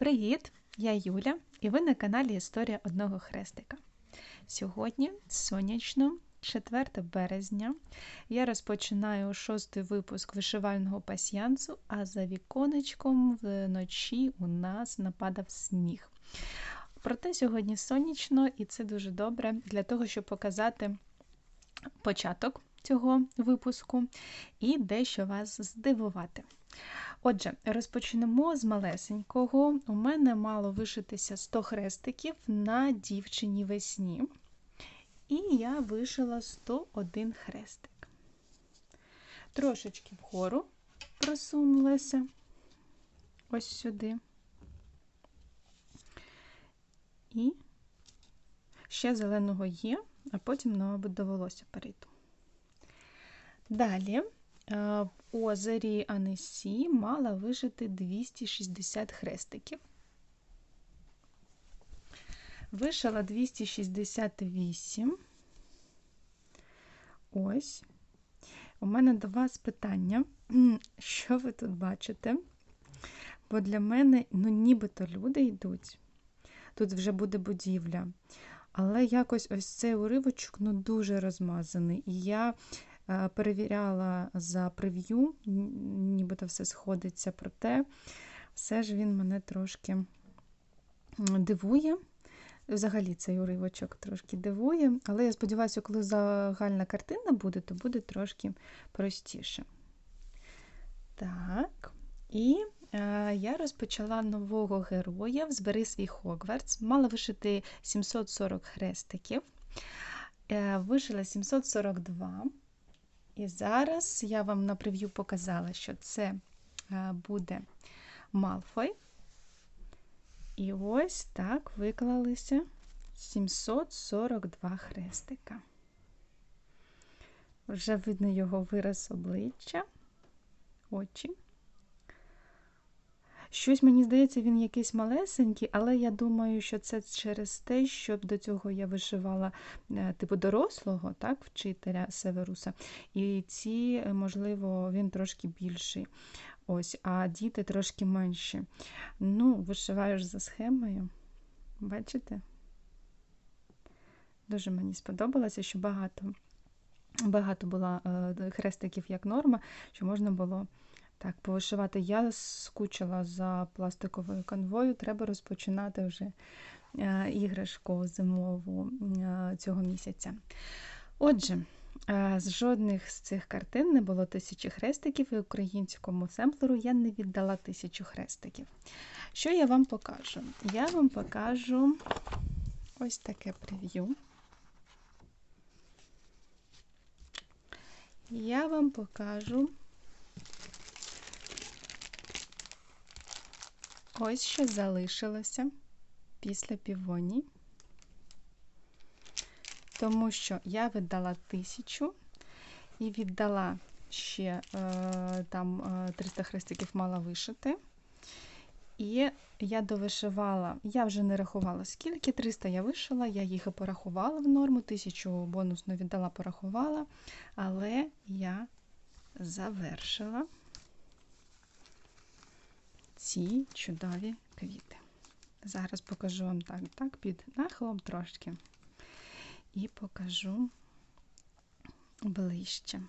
Привіт! Я Юля, і ви на каналі Історія одного хрестика. Сьогодні сонячно, 4 березня, я розпочинаю шостий випуск вишивального пасьянсу, а за віконечком вночі у нас нападав сніг. Проте сьогодні сонячно, і це дуже добре для того, щоб показати початок цього випуску і дещо вас здивувати. Отже, розпочнемо з малесенького. У мене мало вишитися 100 хрестиків на дівчині весні. І я вишила 101 хрестик. Трошечки вгору просунулася ось сюди. І ще зеленого є, а потім, мабуть, довелося перейду. Далі в озері Анесі мала вижити 260 хрестиків. Вишила 268. Ось. У мене до вас питання, що ви тут бачите? Бо для мене, ну, нібито люди йдуть. Тут вже буде будівля. Але якось ось цей уривочок ну, дуже розмазаний. І я Е, перевіряла за прев'ю, нібито все сходиться, проте все ж він мене трошки дивує. Взагалі цей уривочок трошки дивує, але я сподіваюся, коли загальна картина буде, то буде трошки простіше. Так, і е, я розпочала нового героя Збери свій Хогвартс. Мала вишити 740 хрестиків, е, вишила 742. І зараз я вам на прев'ю показала, що це е, буде Малфой. І ось так виклалися 742 хрестика. Вже видно його вираз обличчя, очі. Щось, мені здається, він якийсь малесенький, але я думаю, що це через те, що до цього я вишивала е, типу дорослого, так, вчителя Северуса. І ці, е, можливо, він трошки більший. Ось, А діти трошки менші. Ну, вишиваєш за схемою. Бачите? Дуже мені сподобалося, що багато багато було е, хрестиків як норма, що можна було так, повишивати я скучила за пластиковою канвою, треба розпочинати вже е, іграшку зимову е, цього місяця. Отже, е, з жодних з цих картин не було тисячі хрестиків, і українському семплеру я не віддала тисячу хрестиків. Що я вам покажу? Я вам покажу ось таке прев'ю. Я вам покажу Ось що залишилося після півоній, тому що я віддала тисячу і віддала ще е, там 300 е, хрестиків мала вишити. І я довишивала, я вже не рахувала, скільки 300 я вишила, я їх і порахувала в норму, 1000 бонусно віддала, порахувала, але я завершила ці чудові квіти. Зараз покажу вам так, так, під нахилом трошки. І покажу ближче.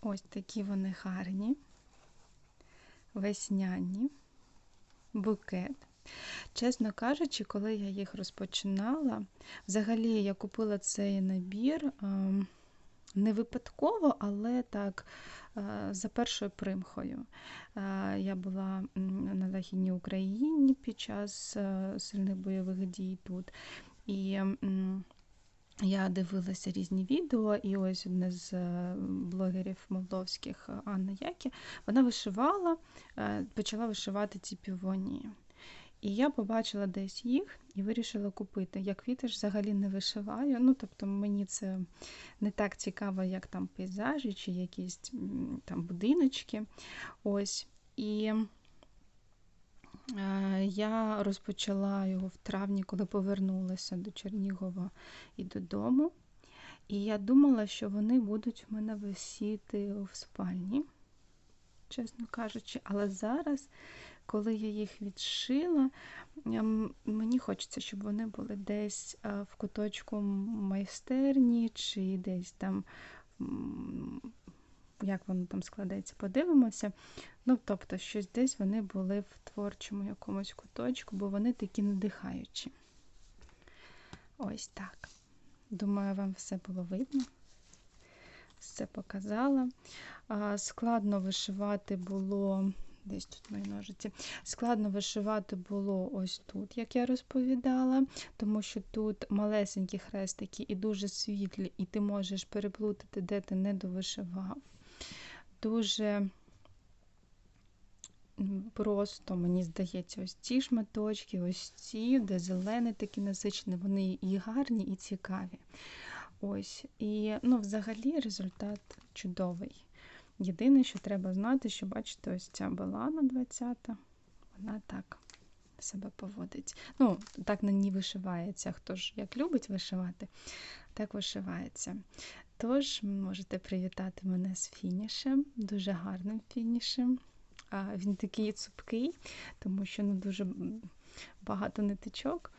Ось такі вони гарні, весняні, букет. Чесно кажучи, коли я їх розпочинала, взагалі я купила цей набір. Не випадково, але так, е, за першою примхою. Е, я була на Західній Україні під час е, сильних бойових дій тут. І я дивилася різні відео, і ось одне з блогерів молдовських Анна Які, вона вишивала, почала вишивати ці півонії. І я побачила десь їх і вирішила купити. Я квіти ж взагалі не вишиваю. Ну, тобто мені це не так цікаво, як там пейзажі чи якісь там будиночки. Ось. І е, я розпочала його в травні, коли повернулася до Чернігова і додому. І я думала, що вони будуть в мене висіти в спальні. чесно кажучи. Але зараз, коли я їх відшила, ем, мені хочеться, щоб вони були десь е, в куточку майстерні чи десь там. Як воно там складеться, подивимося. Ну, тобто, щось десь вони були в творчому якомусь куточку, бо вони такі надихаючі. Ось так. Думаю, вам все було видно. Все показала. Складно вишивати було, десь тут мої ножиці, складно вишивати було ось тут, як я розповідала, тому що тут малесенькі хрестики і дуже світлі, і ти можеш переплутати, де ти не довишивав. Дуже просто, мені здається, ось ці шматочки, ось ці, де зелений такі насичені, вони і гарні, і цікаві. Ось, І ну, взагалі результат чудовий. Єдине, що треба знати, що, бачите, ось ця балана 20-та, вона так себе поводить. Ну, так на ній вишивається. Хто ж як любить вишивати, так вишивається. Тож, можете привітати мене з фінішем, дуже гарним фінішем. Він такий цупкий, тому що ну, дуже багато нитичок.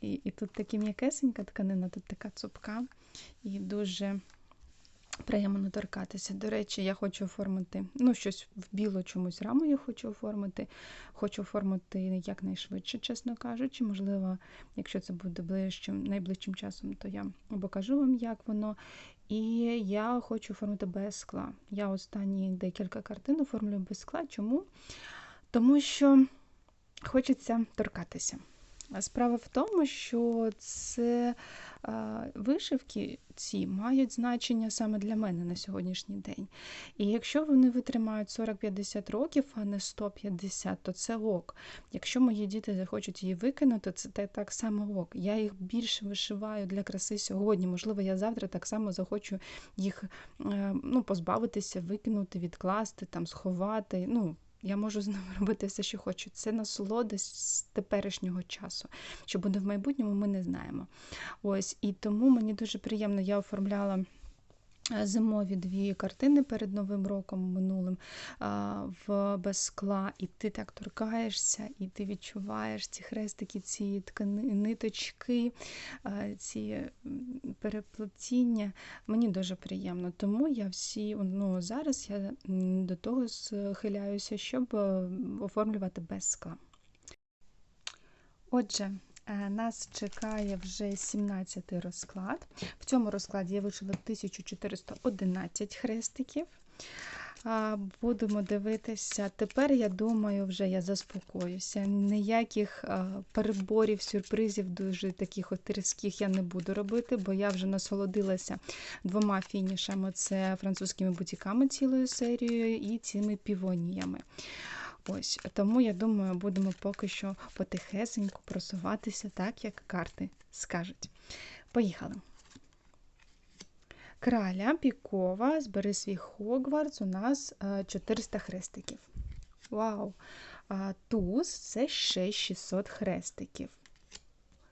І і тут такі м'якесенька тканина, тут така цупка і дуже приємно торкатися. До речі, я хочу оформити ну, щось в білу чомусь раму я хочу оформити. Хочу оформити якнайшвидше, чесно кажучи. Можливо, якщо це буде ближчим, найближчим часом, то я покажу вам, як воно. І я хочу оформити без скла. Я останні декілька картин оформлюю без скла. Чому? Тому що хочеться торкатися. Справа в тому, що це вишивки ці мають значення саме для мене на сьогоднішній день. І якщо вони витримають 40-50 років, а не 150, то це ок. Якщо мої діти захочуть її викинути, це так само ок. Я їх більше вишиваю для краси сьогодні. Можливо, я завтра так само захочу їх е, ну, позбавитися, викинути, відкласти, там, сховати. ну, я можу з ними робити все, що хочу. Це насолода з теперішнього часу. Що буде в майбутньому, ми не знаємо. Ось, І тому мені дуже приємно, я оформляла. Е, зимові дві картини перед Новим роком минулим в без скла, і ти так торкаєшся, і ти відчуваєш ці хрестики, ці ткани, ниточки, ці переплетіння. Мені дуже приємно. Тому я всі ну, зараз я до того схиляюся, щоб е, оформлювати без скла. Отже, Е, нас чекає вже 17-й розклад. В цьому розкладі я вишила 1411 хрестиків. Будемо дивитися. Тепер, я думаю, вже я заспокоюся. Ніяких переборів, сюрпризів, дуже таких от різких я не буду робити, бо я вже насолодилася двома фінішами: це французькими бутіками цілою серією і цими півоніями. Ось, Тому, я думаю, будемо поки що потихесенько просуватися, так, як карти скажуть. Поїхали. Краля Пікова, збери свій Хогвартс, у нас 400 е, хрестиків. Вау! Туз це ще 600 хрестиків.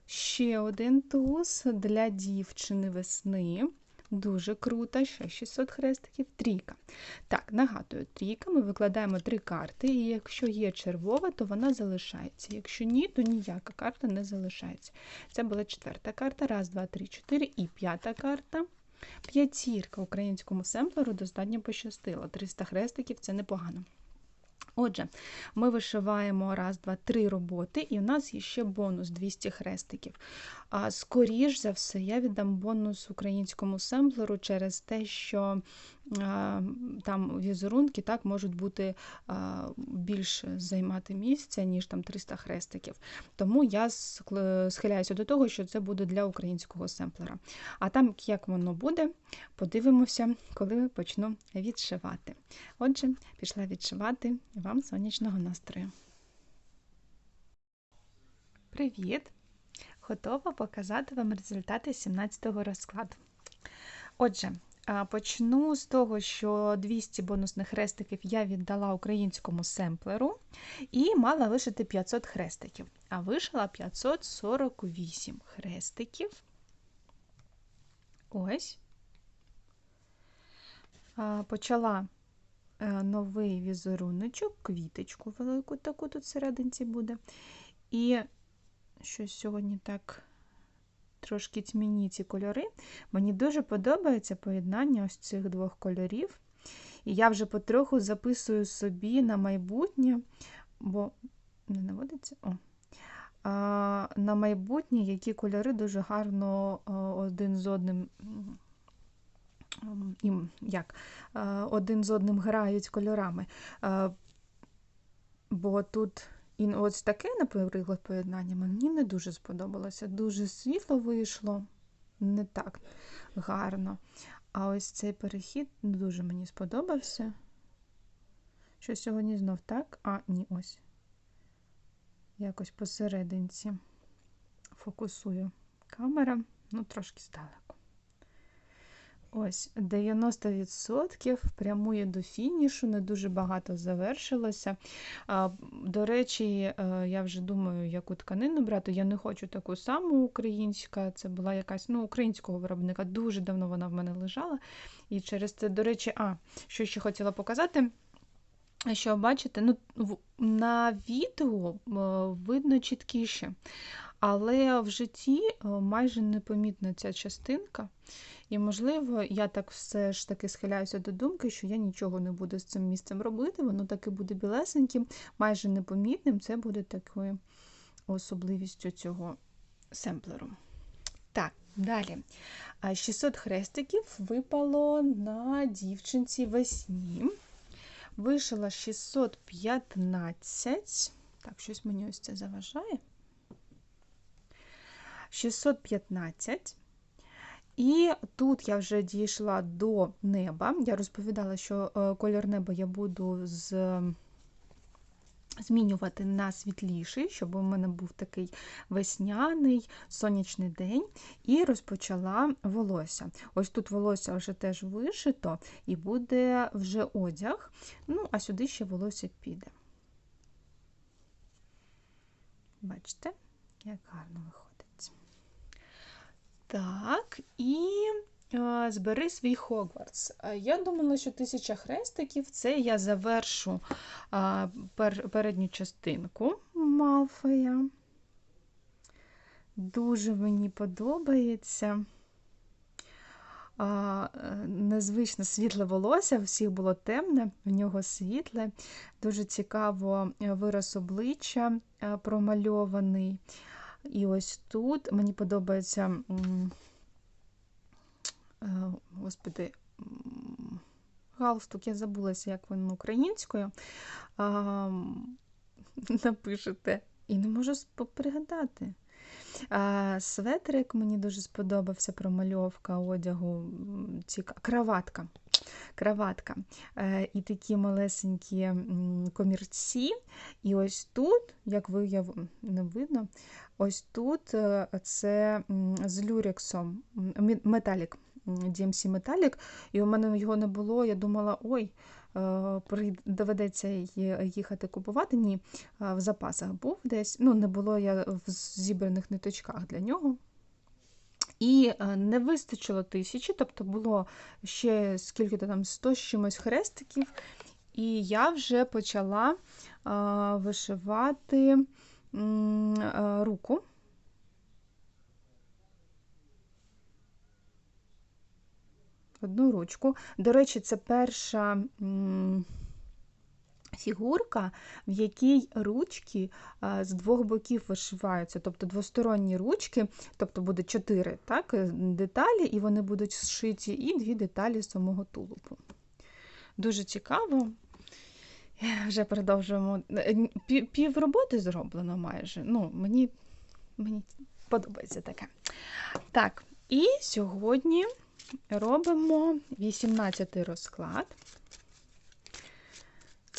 Ще один туз для дівчини весни. Дуже круто, ще 600 хрестиків, трійка. Так, нагадую, трійка, ми викладаємо три карти, і якщо є червова, то вона залишається. Якщо ні, то ніяка карта не залишається. Це була четверта карта. Раз, два, три, чотири. І п'ята карта. П'ятірка українському семплеру достатньо пощастило. 300 хрестиків це непогано. Отже, ми вишиваємо раз, два, три роботи, і у нас є ще бонус 200 хрестиків. А скоріш за все, я віддам бонус українському семплеру через те, що там візерунки так можуть бути більше займати місця, ніж там 300 хрестиків. Тому я схиляюся до того, що це буде для українського семплера. А там, як воно буде, подивимося, коли почну відшивати. Отже, пішла відшивати вам сонячного настрою. Привіт! Готова показати вам результати 17-го розкладу. Отже, Почну з того, що 200 бонусних хрестиків я віддала українському семплеру і мала вишити 500 хрестиків. А вишила 548 хрестиків. Ось. Почала е, новий візеруночок, квіточку велику таку тут всерединці буде. І щось сьогодні так трошки тьмяні ці кольори. Мені дуже подобається поєднання ось цих двох кольорів. І я вже потроху записую собі на майбутнє, бо не наводиться. О. А, На майбутнє, які кольори дуже гарно один з одним. Як, один з одним грають кольорами. Бо тут і ось таке, наприклад, поєднання мені не дуже сподобалося. Дуже світло вийшло, не так гарно. А ось цей перехід дуже мені сподобався. Що сьогодні знов так? А, ні, ось. Якось посерединці фокусую камера, ну, трошки здалеку. Ось 90% прямує до фінішу, не дуже багато завершилося. До речі, е, я вже думаю, яку тканину брати. Я не хочу таку саму українську, це була якась ну, українського виробника. Дуже давно вона в мене лежала. І через це, до речі, а, що ще хотіла показати. Що бачите, ну, на відео е, видно чіткіше, але в житті е, майже непомітна ця частинка. І, можливо, я так все ж таки схиляюся до думки, що я нічого не буду з цим місцем робити, воно таки буде білесеньким, майже непомітним. Це буде такою особливістю цього семплеру. Так, далі. 600 хрестиків випало на дівчинці весні. Вишила 615. Так, щось мені ось це заважає. 615. І тут я вже дійшла до неба. Я розповідала, що е, колір неба я буду з. Змінювати на світліший, щоб у мене був такий весняний сонячний день, і розпочала волосся. Ось тут волосся вже теж вишито, і буде вже одяг, ну, а сюди ще волосся піде. Бачите, як гарно виходить. Так, і е, збери свій Хогвартс. Я думала, що тисяча хрестиків це я завершу е, пер, передню частинку Малфея. Дуже мені подобається. А, Незвично світле волосся, всіх було темне, в нього світле, дуже цікаво вираз обличчя е, промальований. І ось тут мені подобається, е, господи, галстук, я забулася, як він українською. Напишете. І не можу пригадати. Светрик мені дуже сподобався промальовка одягу, ціка... краватка. Краватка. Е, і такі малесенькі комірці. І ось тут, як вияв... не видно, ось тут е, це з люрексом металік, DMC металік, і у мене його не було. Я думала, ой, е, доведеться їхати купувати. Ні, в запасах був десь. Ну, не було я в зібраних ниточках для нього. І е, не вистачило тисячі, тобто було ще скільки то там 100 з чимось хрестиків, і я вже почала а, вишивати а, руку. Одну ручку. До речі, це перша. М, фігурка, в якій ручки з двох боків вишиваються, тобто двосторонні ручки, тобто буде чотири так, е, деталі, і вони будуть зшиті, і дві деталі самого тулупу. Дуже цікаво. Вже продовжуємо. Е, пів роботи зроблено майже. Ну, Мені мені подобається таке. Так, і сьогодні робимо 18 розклад.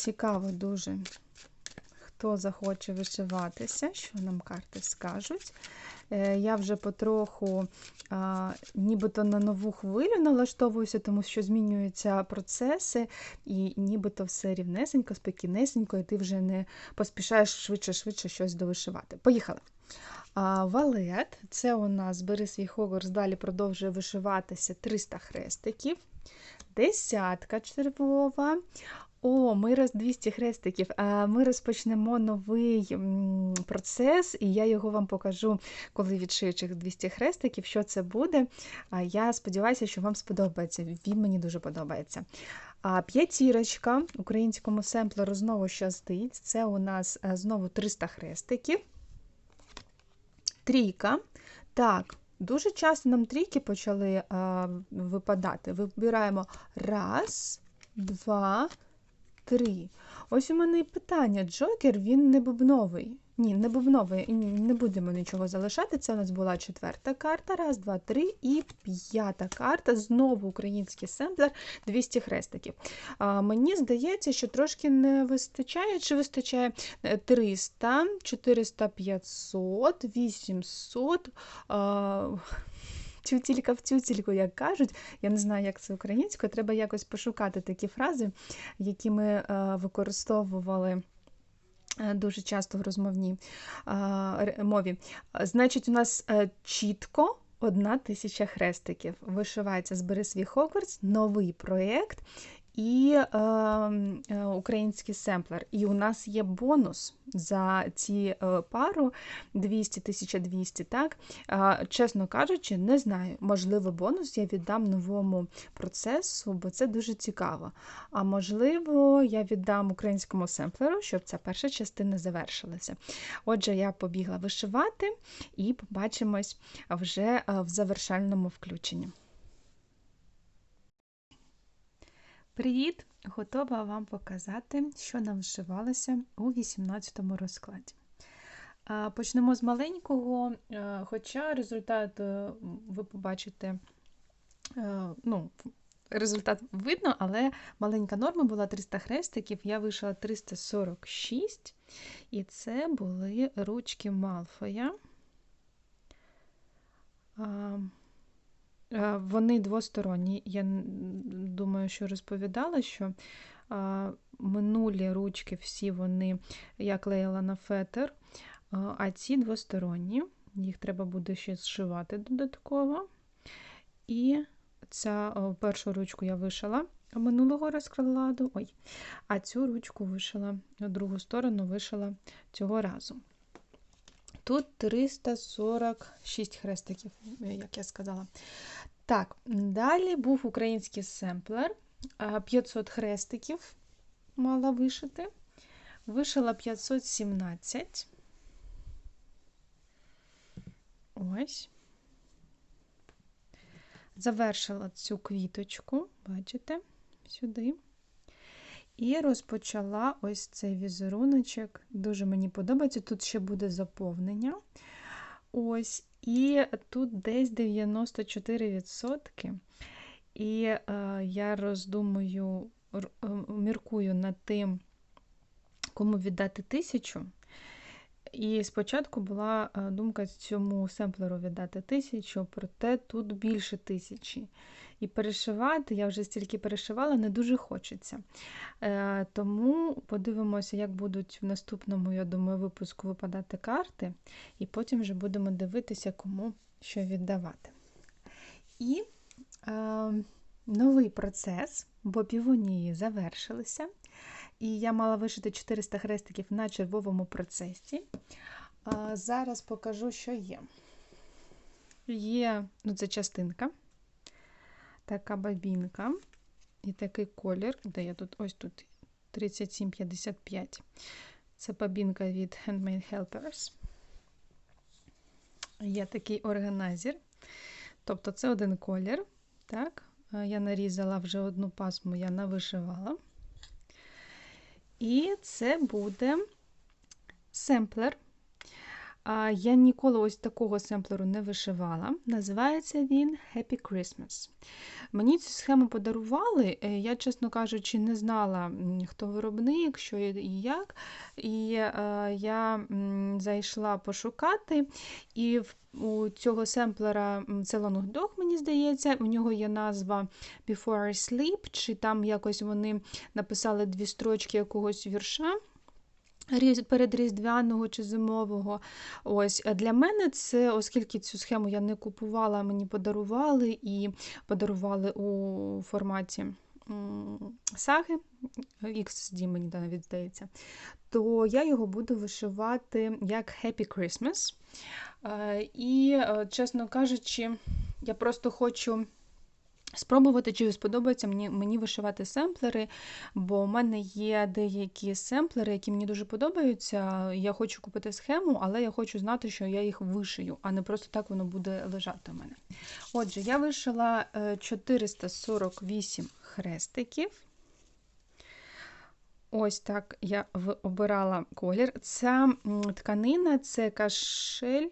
Цікаво дуже, хто захоче вишиватися, що нам карти скажуть. Е, я вже потроху нібито на нову хвилю налаштовуюся, тому що змінюються процеси, і нібито все рівнесенько, спокійнесенько, і ти вже не поспішаєш швидше-швидше щось довишивати. Поїхали! А, Валет це у нас бери свій Хогвартс, далі продовжує вишиватися 300 хрестиків, десятка червова, О, ми роз 200 хрестиків. Ми розпочнемо новий процес, і я його вам покажу, коли відшию цих 200 хрестиків, що це буде. Я сподіваюся, що вам сподобається. Він мені дуже подобається. А П'ятірочка українському семплеру знову щастить. Це у нас е, знову 300 хрестиків. Трійка. Так, дуже часто нам трійки почали а, випадати. Вибираємо раз, два, три. Ось у мене і питання. Джокер він не бубновий. Ні, не бубновий, не будемо нічого залишати. Це у нас була четверта карта. Раз, два, три. І п'ята карта. Знову український семплер 200 хрестиків. А, Мені здається, що трошки не вистачає, чи вистачає е, 300, 400, 500, 800. А, Тютілька в тютільку, як кажуть. Я не знаю, як це українською. Треба якось пошукати такі фрази, які ми е, використовували. е, Дуже часто в розмовній е, мові. Значить, у нас чітко одна тисяча хрестиків. Вишивається Збери свій Хогвартс, новий проєкт і е, е, український семплер. І у нас є бонус за ці е, пару 200 1200, так? А, Чесно кажучи, не знаю. Можливо, бонус я віддам новому процесу, бо це дуже цікаво. А можливо, я віддам українському семплеру, щоб ця перша частина завершилася. Отже, я побігла вишивати і побачимось вже е, в завершальному включенні. Привіт! Готова вам показати, що нам вшивалося у 18-му розкладі. Почнемо з маленького, е, хоча результат е, ви побачите, е, ну, результат видно, але маленька норма була 300 хрестиків, я вийшла 346, і це були ручки Малфоя. Е, Вони двосторонні. Я думаю, що розповідала, що минулі ручки всі вони я клеїла на фетр, а а ці двосторонні. Їх треба буде ще зшивати додатково. І ця першу ручку я вишила минулого розкладу, ой, а цю ручку вишила, другу сторону вишила цього разу. Тут 346 хрестиків, як я сказала. Так, далі був український семплер. 500 хрестиків мала вишити. Вишила 517. Ось. Завершила цю квіточку, бачите, сюди. І розпочала ось цей візеруночок. Дуже мені подобається. Тут ще буде заповнення. Ось, і тут десь 94%. І е, я роздумую, міркую над тим, кому віддати тисячу. І спочатку була е, думка цьому семплеру віддати тисячу, проте тут більше тисячі. І перешивати, я вже стільки перешивала, не дуже хочеться. Е, тому подивимося, як будуть в наступному, я думаю, випуску випадати карти, і потім вже будемо дивитися, кому що віддавати. І е, новий процес, бо півонії завершилися. І я мала вишити 400 хрестиків на червовому процесі. Зараз покажу, що є. Є, ну це частинка, така бабінка і такий колір, де я тут ось тут 3755. Це бабінка від Handmade Helpers. Є такий органайзер. Тобто це один колір. Так, я нарізала вже одну пасму, я навишивала. І це буде семплер. А, Я ніколи ось такого семплеру не вишивала. Називається він Happy Christmas. Мені цю схему подарували. е, Я, чесно кажучи, не знала, хто виробник, що і як. І е, я зайшла пошукати. І в- у цього семплера це Longdog, мені здається, у нього є назва Before I Sleep, чи там якось вони написали дві строчки якогось вірша. Різ- Передріздвяного чи зимового. Ось для мене це, оскільки цю схему я не купувала, мені подарували і подарували у форматі саги, XD, мені навіть здається, то я його буду вишивати як Happy Christmas. Е, І, е, чесно кажучи, я просто хочу спробувати, чи сподобається мені, мені вишивати семплери, бо в мене є деякі семплери, які мені дуже подобаються. Я хочу купити схему, але я хочу знати, що я їх вишию, а не просто так воно буде лежати у мене. Отже, я вишила е, 448 хрестиків. Ось так я обирала колір. Ця тканина це кашель,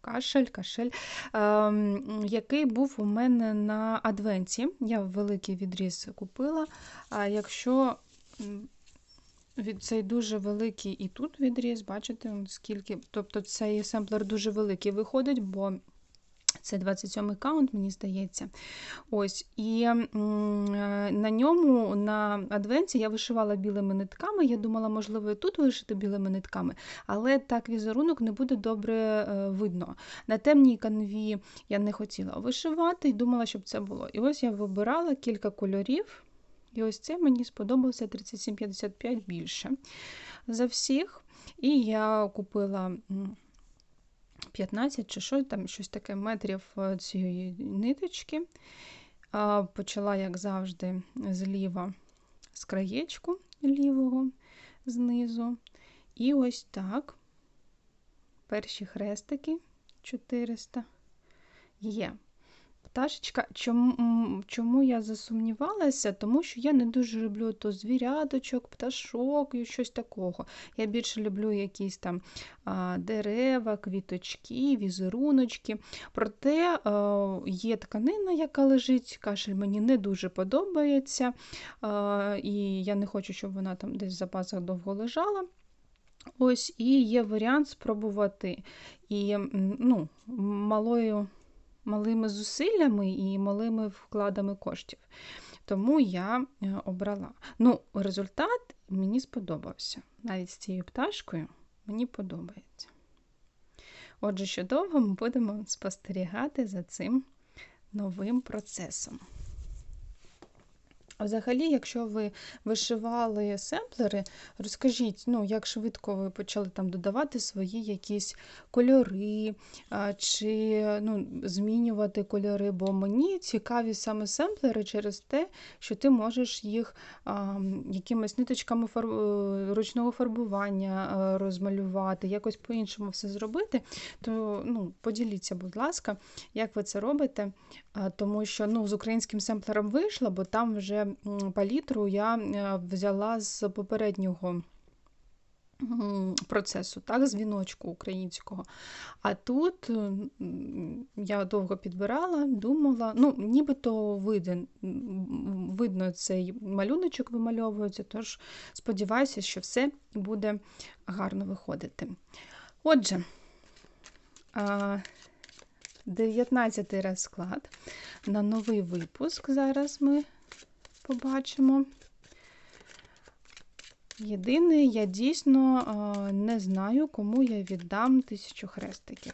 кашель, кашель, ем, який був у мене на адвенті. Я великий відріз купила. А якщо цей дуже великий і тут відріз, бачите, скільки. Тобто цей семплер дуже великий виходить, бо це 27 каунт, мені здається. Ось, і е, на ньому, на адвенті, я вишивала білими нитками. Я думала, можливо, і тут вишити білими нитками, але так візерунок не буде добре е, видно. На темній канві я не хотіла вишивати і думала, щоб це було. І ось я вибирала кілька кольорів. І ось це мені сподобався 3755 більше за всіх. І я купила 15 чи що там, щось таке метрів е, цієї ниточки. Почала, як завжди, зліва з краєчку лівого знизу. І ось так. Перші хрестики 400 є. Пташечка, чому, чому я засумнівалася? Тому що я не дуже люблю то звіряточок, пташок і щось такого. Я більше люблю якісь там а, дерева, квіточки, візеруночки. Проте е, є тканина, яка лежить, кашель мені не дуже подобається, е, і я не хочу, щоб вона там десь в запасах довго лежала. Ось, і є варіант спробувати і ну, малою малими зусиллями і малими вкладами коштів. Тому я е, обрала. Ну, результат мені сподобався. Навіть з цією пташкою мені подобається. Отже, що довго ми будемо спостерігати за цим новим процесом. Взагалі, якщо ви вишивали семплери, розкажіть, ну, як швидко ви почали там додавати свої якісь кольори, чи ну, змінювати кольори, бо мені цікаві саме семплери через те, що ти можеш їх а, якимись ниточками фар... е, ручного фарбування розмалювати, якось по-іншому все зробити. То ну, поділіться, будь ласка, як ви це робите. Тому що ну, з українським семплером вийшла, бо там вже палітру я е, взяла з попереднього процесу, так, з віночку українського. А тут я довго підбирала, думала, ну, нібито виден, видно цей малюночок вимальовується, тож сподіваюся, що все буде гарно виходити. Отже, а, 19 розклад на новий випуск. Зараз ми побачимо. Єдине, я дійсно не знаю, кому я віддам тисячу хрестиків.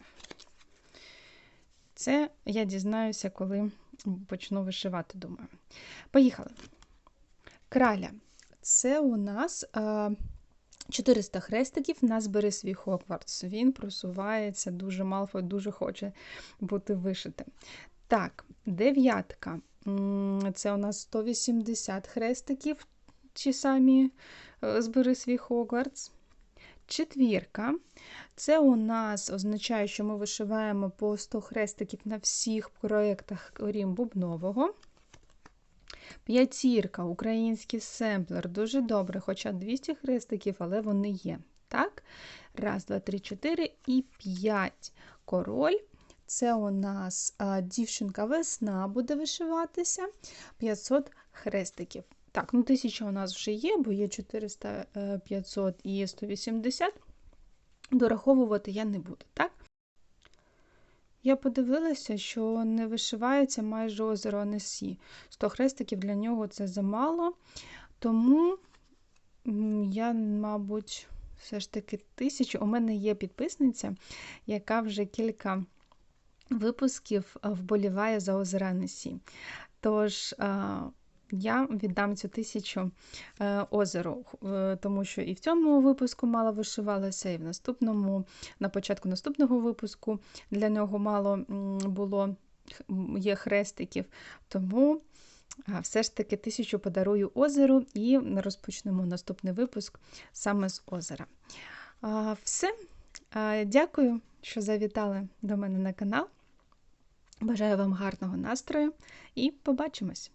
Це я дізнаюся, коли почну вишивати, думаю. Поїхали. Краля. Це у нас 400 хрестиків на збери свій Хогвартс. Він просувається дуже Малфой, дуже хоче бути вишитим. Так, дев'ятка. Це у нас 180 хрестиків, ті самі е, збери свій Хогвартс. Четвірка. Це у нас означає, що ми вишиваємо по 100 хрестиків на всіх проєктах крім Бубнового. П'ятірка, український семплер. Дуже добре, хоча 200 хрестиків, але вони є. Так? Раз, два, три, чотири і п'ять. Король. Це у нас а, дівчинка весна буде вишиватися. 500 хрестиків. Так, ну 1000 у нас вже є, бо є 400, е, 500 і 180. Дораховувати я не буду, так? Я подивилася, що не вишивається майже озеро Анесі. 100 хрестиків для нього це замало. Тому я, мабуть, все ж таки тисячу. У мене є підписниця, яка вже кілька випусків вболіває за озеро Анесі. Тож, я віддам цю тисячу е, озеру, е, тому що і в цьому випуску мало вишивалося, і в наступному, на початку наступного випуску для нього мало було є хрестиків. Тому все ж таки тисячу подарую озеру і розпочнемо наступний випуск саме з озера. Все. Дякую, що завітали до мене на канал. Бажаю вам гарного настрою і побачимось!